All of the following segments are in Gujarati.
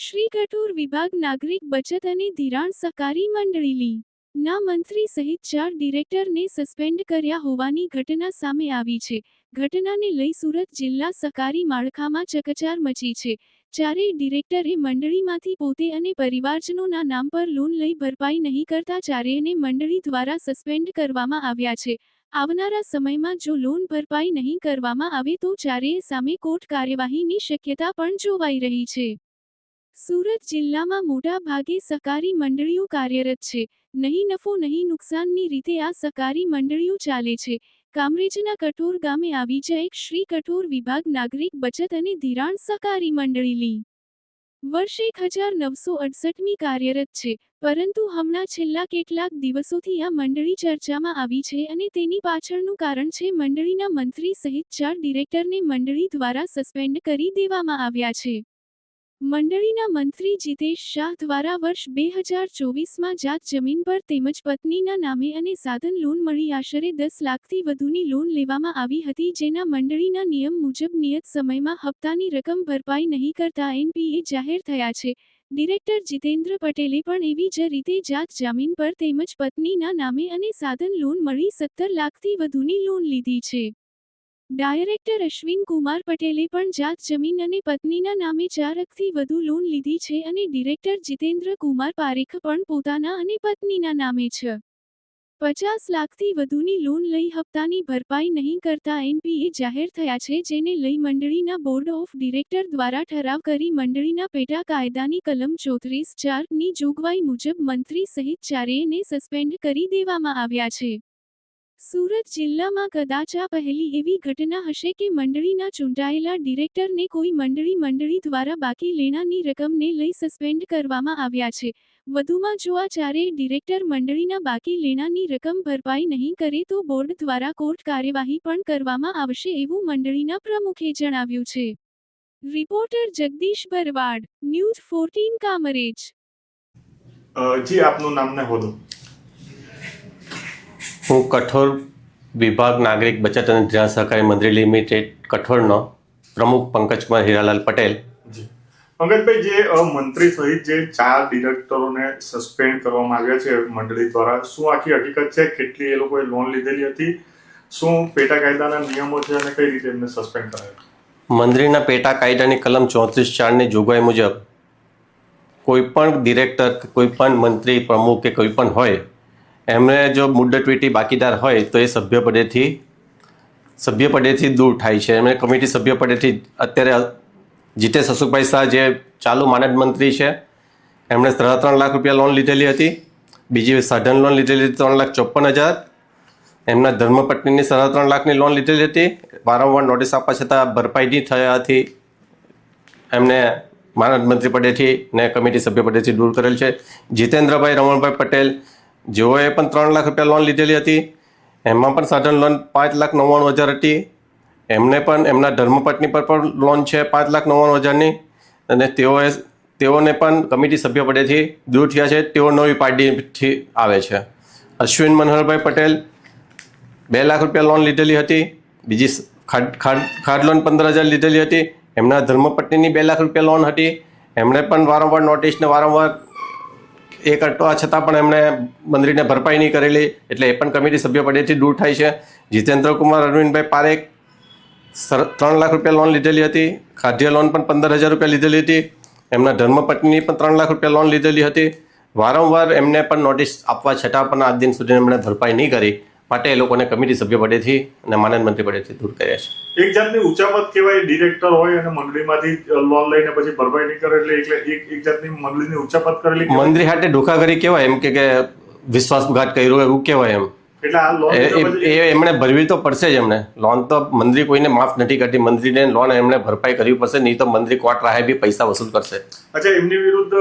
શ્રી કઠોર વિભાગ નાગરિક બચત અને ધિરાણ સહકારી મંડળી લી ના મંત્રી સહિત ચાર ડિરેક્ટરને સસ્પેન્ડ કર્યા હોવાની ઘટના સામે આવી છે. ઘટનાને લઈ સુરત જિલ્લા સહકારી માળખામાં ચકચાર મચી છે. ચારેય ડિરેક્ટરે મંડળીમાંથી પોતે અને પરિવારજનોના નામ પર લોન લઈ ભરપાઈ નહીં કરતા ચારેયને મંડળી દ્વારા સસ્પેન્ડ કરવામાં આવ્યા છે. આવનારા સમયમાં જો લોન ભરપાઈ નહીં કરવામાં આવે તો ચારેય સામે કોર્ટ કાર્યવાહીની શક્યતા પણ જોવાઈ રહી છે. સુરત જિલ્લામાં મોટા ભાગે સહકારી મંડળીઓ કાર્યરત છે. નહીં નફો, નહીં નુકસાનની રીતે આ સહકારી મંડળીઓ ચાલે છે. કામરેજના કઠોર ગામે આવી જ એક શ્રી કઠોર વિભાગ નાગરિક બચત અને ધિરાણ સહકારી મંડળી લી. વર્ષ એક હજાર નવસો અડસઠમી કાર્યરત છે. પરંતુ હમણાં છેલ્લા કેટલાક દિવસોથી આ મંડળી ચર્ચામાં આવી છે અને તેની પાછળનું કારણ છે મંડળીના મંત્રી સહિત ચાર ડિરેક્ટરને મંડળી દ્વારા સસ્પેન્ડ કરી દેવામાં આવ્યા છે. મંડળીના મંત્રી જીતેશ શાહ દ્વારા વર્ષ બે હજાર ચોવીસમાં જાત જમીન પર તેમજ પત્નીના નામે અને સાધન લોન મળી આશરે દસ લાખથી વધુની લોન લેવામાં આવી હતી જેના મંડળીના નિયમ મુજબ નિયત સમયમાં હપ્તાની રકમ ભરપાઈ નહીં કરતા એનપીએ જાહેર થયા છે. ડિરેક્ટર જીતેન્દ્ર પટેલે પણ એવી જ રીતે જાત જામીન પર તેમજ પત્નીના નામે અને સાધન લોન મળી સત્તર લાખથી વધુની લોન લીધી છે. ડાયરેક્ટર અશ્વિન કુમાર પટેલે પણ જાત જમીન અને પત્નીના નામે ચાર અખથી વધુ લોન લીધી છે અને ડિરેક્ટર જીતેન્દ્ર કુમાર પારેખ પણ પોતાના અને પત્નીના નામે છે. પચાસ લાખથી વધુની લોન લઈ હપ્તાની ભરપાઈ નહીં કરતા એનપીએ જાહેર થયા છે, જેને લઈ મંડળીના બોર્ડ ઓફ ડિરેક્ટર દ્વારા ઠરાવ કરી મંડળીના પેટા કાયદાની કલમ ચોત્રીસ ચારની જોગવાઈ મુજબ મંત્રી સહિત ચારેયને સસ્પેન્ડ કરી દેવામાં આવ્યા છે. સુરત જિલ્લામાં કદાચ આ પહેલી એવી ઘટના હશે કે મંડળીના ચૂંટાયેલા ડિરેક્ટરને કોઈ મંડળી મંડળી દ્વારા બાકી લેણાની રકમને લઈ સસ્પેન્ડ કરવામાં આવ્યા છે. વધુમાં જો આ ચારેય ડિરેક્ટર મંડળીના બાકી લેણાની રકમ ભરપાઈ નહીં કરે તો બોર્ડ દ્વારા કોર્ટ કાર્યવાહી પણ કરવામાં આવશે એવું મંડળીના પ્રમુખે જણાવ્યું છે. Reporter Jagdish Bharwad, news fourteen, Kamrej. જી આપનું નામ ને હોદો. હું કઠોર વિભાગ નાગરિક બચત અને ધિરાણ સહકારી મંત્રી લિમિટેડ કઠોળનો પ્રમુખ પંકજકુમાર હીરાલાલ પટેલ. પંકજભાઈ જે મંત્રી સહિત જે ચાર ડિરેક્ટરોને સસ્પેન્ડ કરવામાં આવ્યા છે મંડળી દ્વારા શું આખી હકીકત છે? કેટલી એ લોકોએ લોન લીધેલી હતી? શું પેટા કાયદાના નિયમો છે અને કઈ રીતે એમને સસ્પેન્ડ કરાયા મંત્રીના પેટા કાયદાની કલમ ચોત્રીસ ચારની જોગવાઈ મુજબ કોઈ પણ ડિરેક્ટર કે કોઈ પણ મંત્રી પ્રમુખ કે કોઈ પણ હોય એમને જો મુદ્દતવીટી બાકીદાર હોય તો એ સભ્યપદેથી સભ્યપદેથી દૂર થાય છે. એમણે કમિટી સભ્યપદેથી અત્યારે જીતેશ અશોકભાઈ શાહ જે ચાલુ માનદ મંત્રી છે, એમણે સાડા ત્રણ લાખ રૂપિયા લોન લીધેલી હતી. બીજી સાધન લોન લીધેલી હતી ત્રણ લાખ ચોપન હજાર. એમના ધર્મપત્નીની સાડા ત્રણ લાખની લોન લીધેલી હતી. વારંવાર નોટિસ આપવા છતાં ભરપાઈ નહીં થયાથી એમને માનદ મંત્રી પદેથી ને કમિટી સભ્ય પદેથી દૂર કરેલ છે. જીતેન્દ્રભાઈ રમણભાઈ પટેલ જેઓએ પણ ત્રણ લાખ રૂપિયા લોન લીધેલી હતી. એમાં પણ સાધન લોન પાંચ લાખ નવ્વાણું હજાર હતી. એમને પણ એમના ધર્મપત્ની પર પણ લોન છે પાંચ લાખ નવ્વાણું હજારની. અને તેઓએ, તેઓને પણ કમિટી સભ્ય પડેથી દૂર થયા છે. તેઓ નવી પાર્ટીથી આવે છે. અશ્વિન મનોહરભાઈ પટેલ, બે લાખ રૂપિયા લોન લીધેલી હતી. બીજી ખાડ ખાડ ખાડ લોન પંદર હજાર લીધેલી હતી. એમના ધર્મપત્નીની બે લાખ રૂપિયા લોન હતી. એમણે પણ વારંવાર નોટિસને વારંવાર એ કટવા છતાં પણ એમણે મંત્રીને ભરપાઈ નહીં કરેલી, એટલે એ પણ કમિટી સભ્ય પડેથી દૂર થાય છે. જીતેન્દ્રકુમાર અરવિંદભાઈ પારેખ સર, ત્રણ લાખ રૂપિયા લોન લીધેલી હતી. ખાદ્ય લોન પણ પંદર હજાર રૂપિયા લીધેલી હતી. એમના ધર્મપત્નીની પણ ત્રણ લાખ રૂપિયા લોન લીધેલી હતી. વારંવાર એમને પણ નોટિસ આપવા છતાં પણ આજ દિન સુધી એમણે ભરપાઈ નહીં કરી. માટે એ લોકોને કમિટી સભ્ય પડેથી અને માનદ મંત્રી પડેથી દૂર કર્યા છે એક જાતની ઉચાપત કહેવાય ડિરેક્ટર હોય અને મંડળીમાંથી લોન લઈને પછી ભરપાઈ નહીં કરે એટલે એક એક જાતની મંડળીની ઉચાપત કરેલી. મંત્રી હાટે કરી કહેવાય એમ કે કે વિશ્વાસઘાત કર્યો એવું કહેવાય એમ એ એ- એમણે ભરવી તો પડશે જ એમને લોન તો મંત્રી કોઈને માફ નથી કરતી. મંત્રીને લોન એમણે ભરપાઈ કરવી પડશે નહીં તો મંત્રી કોર્ટ રાહે બી પૈસા વસૂલ કરશે. અચ્છા એમની વિરુદ્ધ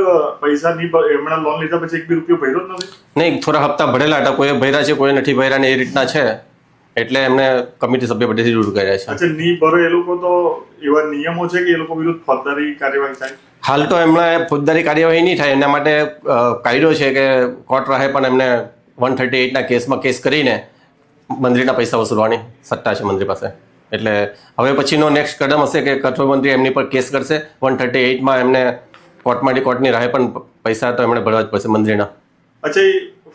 પૈસા નહીં એમણે લોન લીધા પછી એક બી રૂપિયો ભર્યો જ નથી? નહીં થોડા હપ્તા ભરેલા હતા. કોઈએ ભર્યા છે કોઈ નથી ભર્યા ને એ રીતના છે. એટલે એમને કમિટી સભ્ય પદેથી દૂર કર્યા છે. અચ્છા નહીં ભરો એ લોકો તો એવા નિયમો છે કે એ લોકો વિરુદ્ધ ફોજદારી કાર્યવાહી થાય? હાલ તો એમણે ફોજદારી કાર્યવાહી નહીં થાય. એના માટે કાયદો છે કે કોર્ટ રાહે પણ એમને વન થર્ટી એઇટના કેસમાં કેસ કરીને મંત્રીના પૈસા વસૂલવાની સત્તા છે મંત્રી પાસે. એટલે હવે પછીનો નેક્સ્ટ કદમ હશે કે કઠોર મંત્રી એમની પર કેસ કરશે. વન થર્ટી એઇટમાં એમને કોર્ટમાંથી કોર્ટની રાહે પણ પૈસા તો એમણે ભરવા જ પડશે મંત્રીના. અચ્છા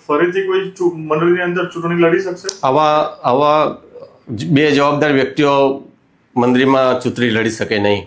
ફરીથી કોઈ મંડળની અંદર ચૂંટણી લડી શકશે? આવા આવા બે જવાબદાર વ્યક્તિઓ મંત્રીમાં ચૂંટણી લડી શકે નહીં.